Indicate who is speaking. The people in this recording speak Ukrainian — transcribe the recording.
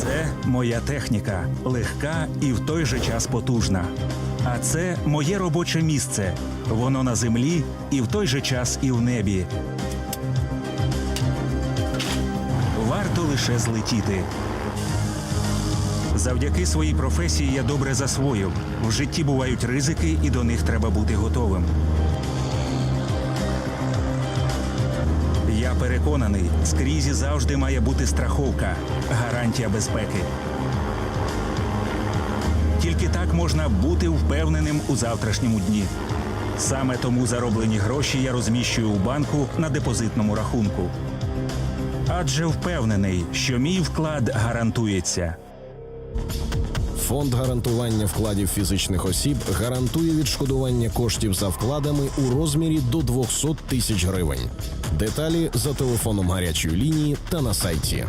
Speaker 1: Це моя техніка, легка і в той же час потужна. А це моє робоче місце. Воно на землі і в той же час і в небі. Варто лише злетіти. Завдяки своїй професії я добре засвоїв. В житті бувають ризики, і до них треба бути готовим. Я переконаний, скрізь завжди має бути страховка, гарантія безпеки. Тільки так можна бути впевненим у завтрашньому дні. Саме тому зароблені гроші я розміщую у банку на депозитному рахунку. Адже впевнений, що мій вклад гарантується.
Speaker 2: Фонд гарантування вкладів фізичних осіб гарантує відшкодування коштів за вкладами у розмірі до 200 тисяч гривень. Деталі за телефоном гарячої лінії та на сайті.